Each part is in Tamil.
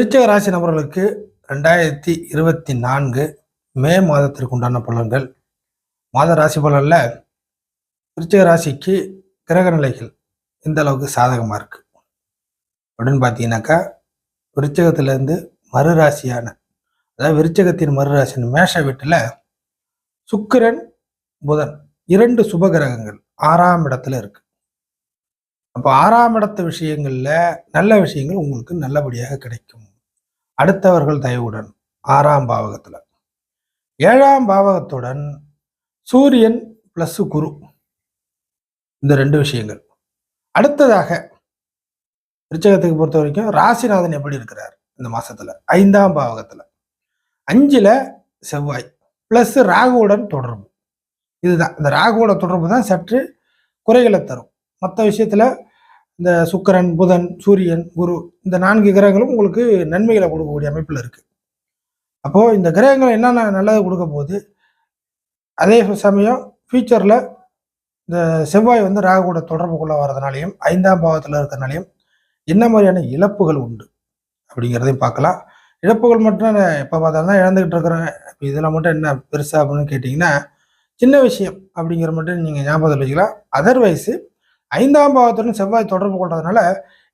விருச்சக ராசி நபர்களுக்கு ரெண்டாயிரத்தி இருபத்தி நான்கு மே மாதத்திற்கு உண்டான பலன்கள். மாத ராசி பலனில் விருச்சக ராசிக்கு கிரக நிலைகள் இந்த அளவுக்கு சாதகமாக இருக்கு. அப்படின்னு பார்த்தீங்கன்னாக்கா விருச்சகத்திலேருந்து மறு ராசியான அதாவது விருச்சகத்தின் மறு ராசியான மேஷ வீட்டில் சுக்கிரன் புதன் இரண்டு சுப கிரகங்கள் ஆறாம் இடத்துல இருக்கு. அப்போ ஆறாம் இடத்த விஷயங்களில் நல்ல விஷயங்கள் உங்களுக்கு நல்லபடியாக கிடைக்கும். அடுத்தவர்கள் தயவுடன் ஆறாம் பாவகத்தில். ஏழாம் பாவகத்துடன் சூரியன் ப்ளஸ் குரு. இந்த ரெண்டு விஷயங்கள். அடுத்ததாக விருச்சகத்துக்கு பொறுத்த வரைக்கும் ராசிநாதன் எப்படி இருக்கிறார்? இந்த மாசத்துல. ஐந்தாம் பாவகத்துல. அஞ்சுல செவ்வாய் பிளஸ் ராகுவுடன் தொடர்பு. இதுதான். இந்த ராகுவோட தொடர்பு தான் சற்று குறைகளை தரும். மற்ற விஷயத்தில் இந்த சுக்கரன் புதன் சூரியன் குரு இந்த நான்கு கிரகங்களும் உங்களுக்கு நன்மைகளை கொடுக்கக்கூடிய அமைப்பில் இருக்குது அப்போது இந்த கிரகங்கள் என்னென்ன நல்லது கொடுக்க போகுது? அதே சமயம் ஃபியூச்சரில் இந்த செவ்வாய் வந்து ராகுவோட தொடர்புக்குள்ளே வர்றதுனாலையும் ஐந்தாம் பாவத்தில் இருக்கிறதுனாலையும் என்ன மாதிரியான இழப்புகள் உண்டு அப்படிங்கிறதையும் பார்க்கலாம். இழப்புகள் மட்டும் நான் எப்போ பார்த்தாலும் தான் இழந்துக்கிட்டு இருக்கிறேன். இப்போ இதில் மட்டும் என்ன பெருசாக அப்படின்னு கேட்டிங்கன்னா சின்ன விஷயம் அப்படிங்கிற மட்டும் நீங்கள் ஞாபகத்தில் வச்சுக்கலாம். அதர்வைஸு ஐந்தாம் பாவத்துடன் செவ்வாய் தொடர்பு கொள்றதுனால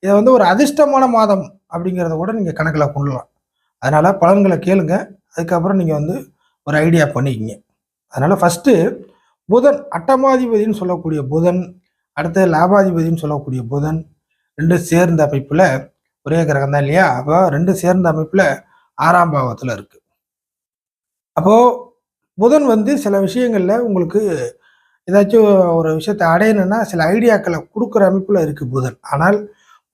இதை வந்து ஒரு அதிர்ஷ்டமான மாதம் அப்படிங்கிறத கூட நீங்கள் கணக்கில் கொள்ளலாம். அதனால் பலன்களை கேளுங்க. அதுக்கப்புறம் நீங்கள் வந்து ஒரு ஐடியா பண்ணிக்கிங்க. அதனால் ஃபஸ்ட்டு புதன் அட்டமாதிபதினு சொல்லக்கூடிய புதன் அடுத்து லாபாதிபதினு சொல்லக்கூடிய புதன் ரெண்டு சேர்ந்த அமைப்பில் ஒரே கிரகம் தான் இல்லையா? அப்போ ரெண்டு சேர்ந்த அமைப்பில் ஆறாம் பாவத்தில் இருக்குது அப்போது புதன் வந்து சில விஷயங்களில் உங்களுக்கு ஏதாச்சும் ஒரு விஷயத்தை அடையணும்னா சில ஐடியாக்களை கொடுக்குற அமைப்பில் இருக்குது புதன். ஆனால்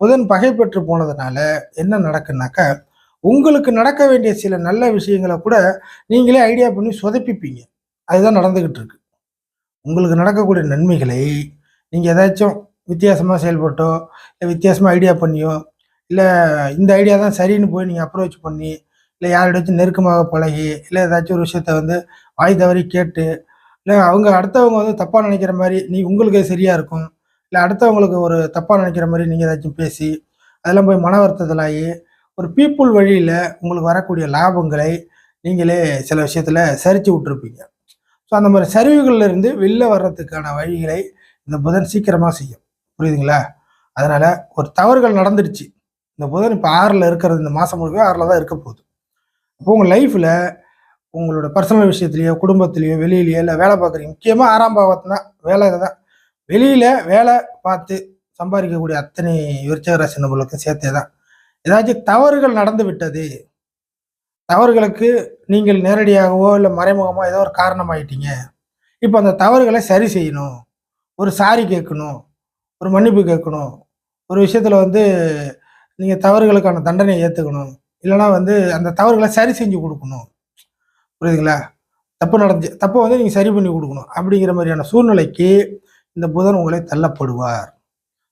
புதன் பகை பெற்று போனதுனால என்ன நடக்குனாக்கா உங்களுக்கு நடக்க வேண்டிய சில நல்ல விஷயங்களை கூட நீங்களே ஐடியா பண்ணி சொதப்பிப்பீங்க. அதுதான் நடந்துக்கிட்டு இருக்கு. உங்களுக்கு நடக்கக்கூடிய நன்மைகளை நீங்கள் ஏதாச்சும் வித்தியாசமாக செயல்பட்டோ இல்லை வித்தியாசமாக ஐடியா பண்ணியோ இல்லை இந்த ஐடியா தான் சரின்னு போய் நீங்கள் அப்ரோச் பண்ணி இல்லை யாரிடாச்சும் நெருக்கமாக பழகி இல்லை ஏதாச்சும் ஒரு விஷயத்த வந்து வாய் தவறி கேட்டு இல்லை அவங்க அடுத்தவங்க வந்து தப்பாக நினைக்கிற மாதிரி நீ உங்களுக்கு சரியாக இருக்கும். இல்லை அடுத்தவங்களுக்கு ஒரு தப்பாக நினைக்கிற மாதிரி நீங்கள் ஏதாச்சும் பேசி அதெல்லாம் போய் மன வருத்தத்திலாகி ஒரு பீப்புள் வழியில் உங்களுக்கு வரக்கூடிய லாபங்களை நீங்களே சில விஷயத்தில் சரிச்சு விட்டுருப்பீங்க. ஸோ அந்த மாதிரி சரிவுகள்ல இருந்து வெளில வர்றதுக்கான வழிகளை இந்த புதன் சீக்கிரமாக செய்யும். புரியுதுங்களா? அதனால் ஒரு தவறுகள் நடந்துடுச்சு. இந்த புதன் இப்போ ஆறில் இருக்கிறது இந்த மாதம் முழுக்க ஆறில் தான் இருக்க போகுது. அப்போ உங்கள் லைஃப்பில் உங்களோட பர்சனல் விஷயத்துலையோ குடும்பத்திலையோ வெளியிலையோ இல்லை வேலை பார்க்குறீங்க. முக்கியமாக ஆறாம் பாவத்துனா வேலை தான் வெளியில் வேலை பார்த்து சம்பாதிக்கக்கூடிய அத்தனை விருச்சக ராசி நபர்களுக்கும் சேர்த்தே தான். ஏதாச்சும் தவறுகள் நடந்து விட்டது தவறுகளுக்கு நீங்கள் நேரடியாகவோ இல்லை மறைமுகமாக ஏதோ ஒரு காரணமாயிட்டீங்க. இப்போ அந்த தவறுகளை சரி செய்யணும். ஒரு சாரி கேட்கணும். ஒரு மன்னிப்பு கேட்கணும். ஒரு விஷயத்தில் வந்து நீங்கள் தவறுகளுக்கான தண்டனையை ஏற்றுக்கணும் இல்லைன்னா வந்து அந்த தவறுகளை சரி செஞ்சு கொடுக்கணும். புரியுதுங்களா? தப்பு நடந்து தப்பை வந்து நீங்கள் சரி பண்ணி கொடுக்கணும் அப்படிங்கிற மாதிரியான சூழ்நிலைக்கு இந்த புதன் உங்களை தள்ளப்படுவார்.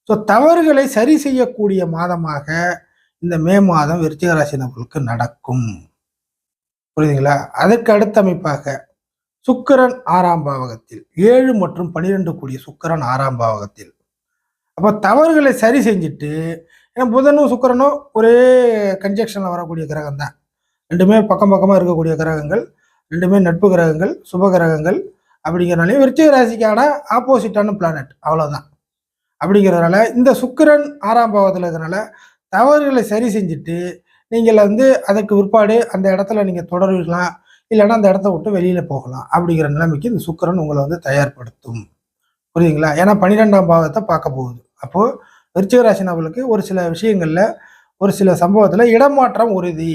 ஸோ தவறுகளை சரி செய்யக்கூடிய மாதமாக இந்த மே மாதம் விருச்சிக நபர்களுக்கு நடக்கும். புரியுதுங்களா? அதற்கு அடுத்த அமைப்பாக சுக்கரன் ஆறாம் பாவகத்தில் ஏழு மற்றும் பனிரெண்டு கூடிய சுக்கிரன் ஆறாம் பாவகத்தில். அப்போ தவறுகளை சரி செஞ்சுட்டு ஏன்னா புதனும் சுக்கிரனும் ஒரே கன்ஜெக்ஷனில் வரக்கூடிய கிரகம் தான் ரெண்டுமே பக்கம் பக்கமாக இருக்கக்கூடிய கிரகங்கள். ரெண்டுமே நட்பு கிரகங்கள் சுப கிரகங்கள் அப்படிங்கிறனாலே விருச்சிக ராசிக்கான ஆப்போசிட்டான பிளானட் அவ்வளோதான் அப்படிங்கிறதுனால இந்த சுக்கிரன் ஆறாம் பாவத்தில் இருக்கிறனால தவறுகளை சரி செஞ்சுட்டு நீங்கள் வந்து அதற்கு பிற்பாடு அந்த இடத்துல நீங்கள் தொடருவீங்களா இல்லைன்னா அந்த இடத்த விட்டு வெளியில் போகலாம். அப்படிங்கிற நிலைமைக்கு இந்த சுக்கிரன் உங்களை வந்து தயார்படுத்தும். புரியுதுங்களா? ஏன்னா பன்னிரெண்டாம் பாவத்தை பார்க்க போகுது. அப்போது விருச்சிக ராசி நபர்களுக்கு ஒரு சில விஷயங்களில் ஒரு சில சம்பவத்தில் இடமாற்றம் உறுதி.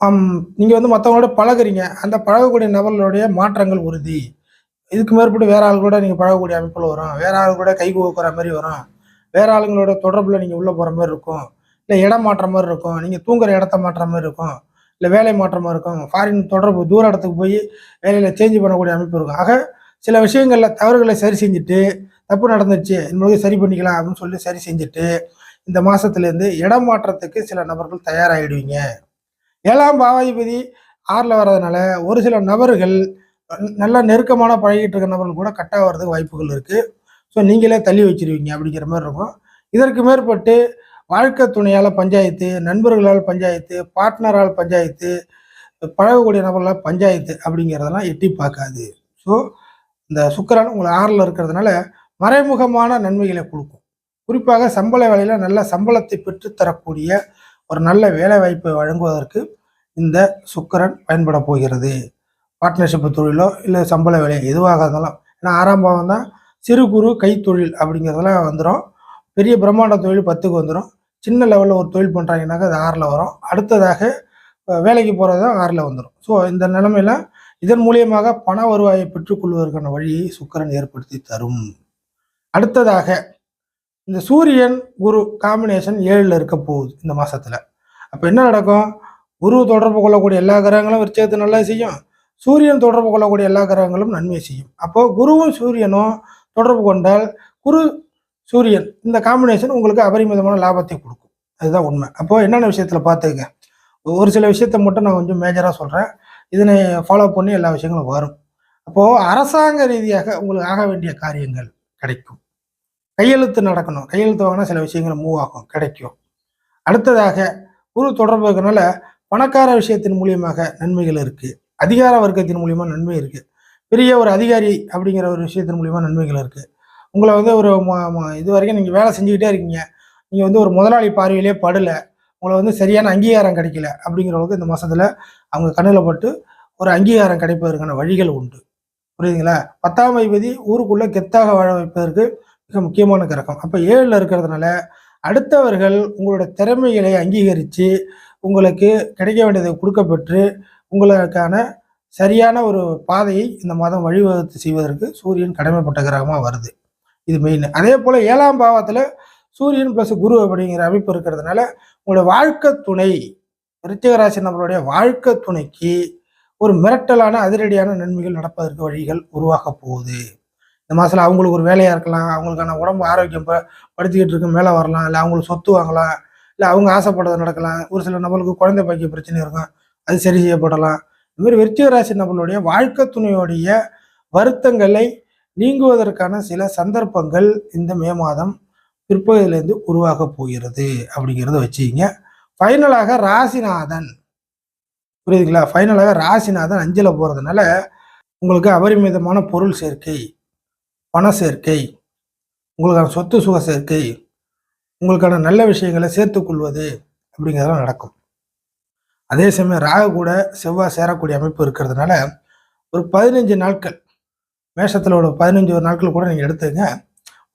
நீங்கள் வந்து மற்றவங்களோட பழகுறீங்க. அந்த பழகக்கூடிய நபர்களுடைய மாற்றங்கள் உறுதி. இதுக்கு மேற்பட்டு வேற ஆள் கூட நீங்கள் பழகக்கூடிய அமைப்பில் வரும். வேற ஆள் கூட கை கோக்குற மாதிரி வரும். வேற ஆளுங்களோட தொடர்பில் நீங்கள் உள்ளே போகிற மாதிரி இருக்கும். இல்லை இடம் மாற்ற மாதிரி இருக்கும். நீங்கள் தூங்குற இடத்த மாற்ற மாதிரி இருக்கும். இல்லை வேலை மாற்றமாக இருக்கும். ஃபாரின் தொடர்பு தூர இடத்துக்கு போய் வேலையில் சேஞ்ச் பண்ணக்கூடிய அமைப்பு இருக்கும். ஆக சில விஷயங்களில் தவறுகளை சரி செஞ்சுட்டு தப்பு நடந்துச்சு இன்னொரு சரி பண்ணிக்கலாம் அப்படின்னு சொல்லி சரி செஞ்சுட்டு இந்த மாதத்துலேருந்து இடம் மாற்றத்துக்கு சில நபர்கள் தயாராகிடுவீங்க ஏழாம் பாவாதிபதி ஆறில் வர்றதுனால ஒரு சில நபர்கள் நல்ல நெருக்கமான பழகிட்டு இருக்க நபர்கள் கூட கட்டாக வர்றதுக்கு வாய்ப்புகள் இருக்குது ஸோ நீங்களே தள்ளி வச்சிருவீங்க அப்படிங்கிற மாதிரி இருக்கும். இதற்கு மேற்பட்டு வாழ்க்கை துணையால் பஞ்சாயத்து நண்பர்களால் பஞ்சாயத்து பார்ட்னரால் பஞ்சாயத்து பழகக்கூடிய நபர்களால் பஞ்சாயத்து அப்படிங்கிறதெல்லாம் எட்டி பார்க்காது. ஸோ இந்த சுக்கரன் உங்களை ஆறில் இருக்கிறதுனால மறைமுகமான நன்மைகளை கொடுக்கும். குறிப்பாக சம்பள வேலையில் நல்ல சம்பளத்தை பெற்றுத்தரக்கூடிய ஒரு நல்ல வேலை வாய்ப்பை வழங்குவதற்கு இந்த சுக்கிரன் பயன்பட போகிறது. பார்ட்னர்ஷிப் தொழிலோ இல்லை சம்பள வேலையோ எதுவாக இருந்தாலும் ஏன்னா ஆறாம் பாவம் தான் சிறு குறு கைத்தொழில் அப்படிங்கிறதெல்லாம் வந்துடும் பெரிய பிரம்மாண்ட தொழில் பத்துக்கு வந்துடும் சின்ன லெவலில் ஒரு தொழில் பண்ணுறாங்கன்னாக்கா அது ஆறில் வரும். அடுத்ததாக வேலைக்கு போகிறது தான் ஆறில் வந்துடும் ஸோ இந்த நிலைமையில இதன் மூலியமாக பண வருவாயை பெற்றுக்கொள்வதற்கான வழியை சுக்கரன் ஏற்படுத்தி தரும். அடுத்ததாக இந்த சூரியன் குரு காம்பினேஷன் ஏழில் இருக்க போகுது இந்த மாதத்தில் அப்போ என்ன நடக்கும்? குரு தொடர்பு கொள்ளக்கூடிய எல்லா கிரகங்களும் விருச்சகத்தை நல்லா செய்யும். சூரியன் தொடர்பு கொள்ளக்கூடிய எல்லா கிரகங்களும் நன்மை செய்யும். அப்போ குருவும் சூரியனும் தொடர்பு கொண்டால் குரு சூரியன் இந்த காம்பினேஷன் உங்களுக்கு அபரிமிதமான லாபத்தை கொடுக்கும். அதுதான் உண்மை. அப்போ என்னென்ன விஷயத்துல பார்த்துக்க? ஒரு சில விஷயத்தை மட்டும் நான் கொஞ்சம் மேஜராக சொல்கிறேன் இதனை ஃபாலோ பண்ணி எல்லா விஷயங்களும் வரும். அப்போது அரசாங்க ரீதியாக உங்களுக்கு ஆக வேண்டிய காரியங்கள் கிடைக்கும். கையெழுத்து நடக்கணும். கையெழுத்து வாங்கினா சில விஷயங்கள் மூவ் ஆகும். கிடைக்கும். அடுத்ததாக குரு தொடர்பு பணக்கார விஷயத்தின் மூலியமாக நன்மைகள் இருக்குது அதிகார வர்க்கத்தின் மூலியமா நன்மை இருக்குது பெரிய ஒரு அதிகாரி அப்படிங்கிற ஒரு விஷயத்தின் மூலியமா நன்மைகள் இருக்குது உங்களை வந்து ஒரு இது வரைக்கும் நீங்கள் வேலை செஞ்சுக்கிட்டே இருக்கீங்க. நீங்கள் வந்து ஒரு முதலாளி பார்வையிலே படல. உங்களை வந்து சரியான அங்கீகாரம் கிடைக்கல அப்படிங்கிற அளவுக்கு இந்த மாதத்தில் அவங்க கண்ணில் பட்டு ஒரு அங்கீகாரம் கிடைப்பதற்கான வழிகள் உண்டு. புரியுதுங்களா? பத்தாம் அதிபதி ஊருக்குள்ளே கெத்தாக வாழ வைப்பதற்கு மிக முக்கியமான கிரகம். அப்போ ஏழில் இருக்கிறதுனால அடுத்தவர்கள் உங்களோட திறமைகளை அங்கீகரித்து உங்களுக்கு கிடைக்க வேண்டியதை கொடுக்கப்பெற்று உங்களுக்கான சரியான ஒரு பாதையை இந்த மாதம் வழிவகுத்து செய்வதற்கு சூரியன் கடமைப்பட்ட கிரகமாக வருது. இது மெயின் அதே போல் ஏழாம் பாவத்தில் சூரியன் ப்ளஸ் குரு அப்படிங்கிற அமைப்பு இருக்கிறதுனால உங்களோட வாழ்க்கை துணை ரிச்சிக நம்மளுடைய வாழ்க்கை துணைக்கு ஒரு மிரட்டலான அதிரடியான நன்மைகள் நடப்பதற்கு வழிகள் உருவாக போகுது. இந்த மாதத்தில் அவங்களுக்கு ஒரு வேலையாக இருக்கலாம் அவங்களுக்கான உடம்பு ஆரோக்கியம் ப- படுத்திக்கிட்டு இருக்க மேலே வரலாம் இல்லை அவங்களுக்கு சொத்து வாங்கலாம் இல்லை அவங்க ஆசைப்படுறது நடக்கலாம். ஒரு சில நபர்களுக்கு குழந்தை பாக்கிய பிரச்சனை இருக்கும். அது சரி செய்யப்படலாம். இது மாதிரி விருச்சிக ராசி நபர்களுடைய வாழ்க்கை துணையுடைய வருத்தங்களை நீங்குவதற்கான சில சந்தர்ப்பங்கள் இந்த மே மாதம் பிற்பகுதியிலேருந்து உருவாக போகிறது அப்படிங்கிறத வச்சுக்கிங்க. ஃபைனலாக ராசிநாதன். புரியுதுங்களா? ஃபைனலாக ராசிநாதன் அஞ்சில் போகிறதுனால உங்களுக்கு அபரிமிதமான பொருள் சேர்க்கை பண சேர்க்கை உங்களுக்கான சொத்து சுக சேர்க்கை உங்களுக்கான நல்ல விஷயங்களை சேர்த்துக்கொள்வது அப்படிங்கிறதெல்லாம் நடக்கும். அதே சமயம் ராகு கூட செவ்வாய் சேரக்கூடிய அமைப்பு இருக்கிறதுனால ஒரு பதினஞ்சு நாட்கள் மேஷத்தில் ஒரு பதினஞ்சு ஒரு நாட்கள் கூட நீங்கள் எடுத்துங்க.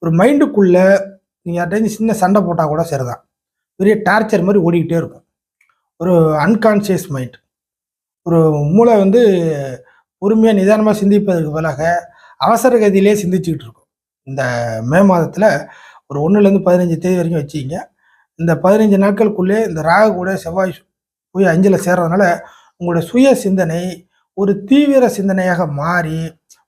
ஒரு மைண்டுக்குள்ளே நீங்கள் யார்கிட்ட சின்ன சண்டை போட்டால் கூட சரிதான் பெரிய டார்ச்சர் மாதிரி ஓடிக்கிட்டே இருக்கும். ஒரு அன்கான்சியஸ் மைண்ட் ஒரு மூளை வந்து பொறுமையாக நிதானமாக சிந்திப்பதற்கு பதிலாக அவசர கதியிலே சிந்திச்சுக்கிட்டு இருக்கும். இந்த மே மாதத்தில் ஒரு ஒன்றுலேருந்து பதினஞ்சு தேதி வரைக்கும் வச்சுக்கிங்க. இந்த பதினஞ்சு நாட்களுக்குள்ளே இந்த ராகு கூட செவ்வாய் போய் அஞ்சில் சேர்றதுனால உங்களுடைய சுய சிந்தனை ஒரு தீவிர சிந்தனையாக மாறி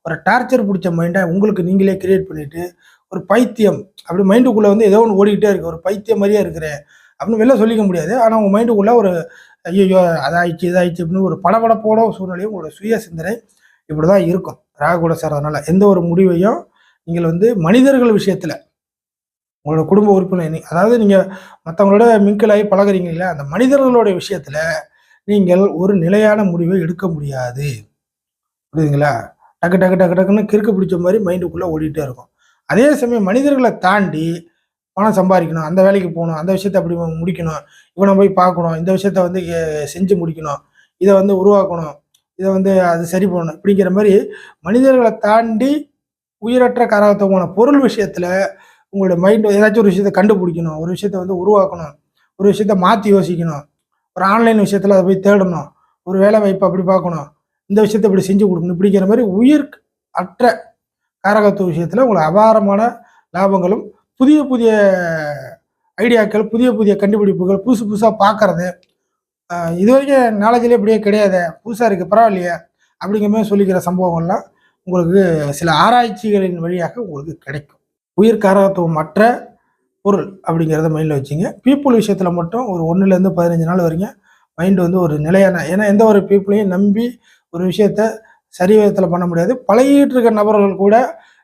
ஒரு டார்ச்சர் பிடிச்ச மைண்டை உங்களுக்கு நீங்களே கிரியேட் பண்ணிவிட்டு ஒரு பைத்தியம் அப்படி மைண்டுக்குள்ளே வந்து ஏதோ ஒன்று ஓடிக்கிட்டே இருக்கு. ஒரு பைத்தியம் மாதிரியே இருக்கிறேன் அப்படின்னு வெளில சொல்லிக்க முடியாது. ஆனால் உங்கள் மைண்டுக்குள்ளே ஒரு ஐயோ அதாயிடுச்சு இதாயிடுச்சு அப்படின்னு ஒரு படபடப்போட சூழ்நிலையும் உங்களோட சுய சிந்தனை இப்படி தான் இருக்கும். ராகு கூட சேர்றதுனால எந்த ஒரு முடிவையும் நீங்கள் வந்து மனிதர்கள் விஷயத்தில் உங்களோட குடும்ப உறுப்பினர் அதாவது நீங்கள் மற்றவங்களோட மிங்கிலாகி பழகிறீங்க இல்லையா? அந்த மனிதர்களோட விஷயத்தில் நீங்கள் ஒரு நிலையான முடிவை எடுக்க முடியாது. புரியுதுங்களா? டக்கு டக்கு டக்கு டக்குன்னு கிறுக்கு பிடிச்ச மாதிரி மைண்டுக்குள்ளே ஓடிட்டே இருக்கும். அதே சமயம் மனிதர்களை தாண்டி பணம் சம்பாதிக்கணும் அந்த வேலைக்கு போகணும் அந்த விஷயத்த அப்படி முடிக்கணும் இவனை போய் பார்க்கணும் இந்த விஷயத்த வந்து செஞ்சு முடிக்கணும் இதை வந்து உருவாக்கணும் இதை வந்து அது சரி பண்ணணும் இப்படிங்கிற மாதிரி மனிதர்களை தாண்டி உயிரற்ற கரகத்தமான பொருள் விஷயத்துல உங்களோட மைண்ட் ஏதாச்சும் ஒரு விஷயத்தை கண்டுபிடிக்கணும். ஒரு விஷயத்த வந்து உருவாக்கணும். ஒரு விஷயத்த மாற்றி யோசிக்கணும். ஒரு ஆன்லைன் விஷயத்தில் அதை போய் தேடணும். ஒரு வேலை வாய்ப்பு அப்படி பார்க்கணும். இந்த விஷயத்தை இப்படி செஞ்சு கொடுக்கணும். இப்படிங்கிற மாதிரி உயிர் அற்ற காரகத்துவ விஷயத்தில் உங்களுக்கு அபாரமான லாபங்களும் புதிய புதிய ஐடியாக்கள் புதிய புதிய கண்டுபிடிப்புகள் புதுசு புதுசாக பார்க்கறது இது வரைக்கும் நாலேஜில் இப்படியே கிடையாது. புதுசாக இருக்குது பரவாயில்லையே. அப்படிங்கிற மாதிரி சொல்லிக்கிற சம்பவங்கள்லாம் உங்களுக்கு சில ஆராய்ச்சிகளின் வழியாக உங்களுக்கு கிடைக்கும். உயிர் காரகத்துவம் மற்ற பொருள் அப்படிங்கிறத மைண்டில் வச்சுங்க. பீப்புள் விஷயத்தில் மட்டும் ஒரு ஒன்றுலேருந்து பதினஞ்சு நாள் வரைக்கும் மைண்டு வந்து ஒரு நிலையான ஏன்னா எந்த ஒரு பீப்புளையும் நம்பி ஒரு விஷயத்த சரி விதத்தில் பண்ண முடியாது. பழகிட்டு இருக்க நபர்கள் கூட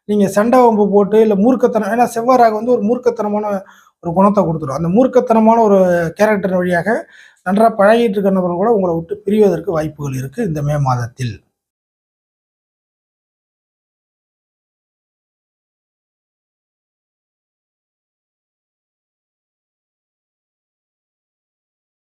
நீங்கள் சண்டை வம்பு போட்டு இல்லை மூர்க்கத்தனம் ஏன்னா செவ்வாறாக வந்து ஒரு மூர்க்கத்தனமான ஒரு குணத்தை கொடுத்துரும். அந்த மூர்க்கத்தனமான ஒரு கேரக்டர் வழியாக நன்றாக பழகிட்டு இருக்க நபர்கள் கூட உங்களை விட்டு பிரிவதற்கு வாய்ப்புகள் இருக்குது இந்த மே மாதத்தில்.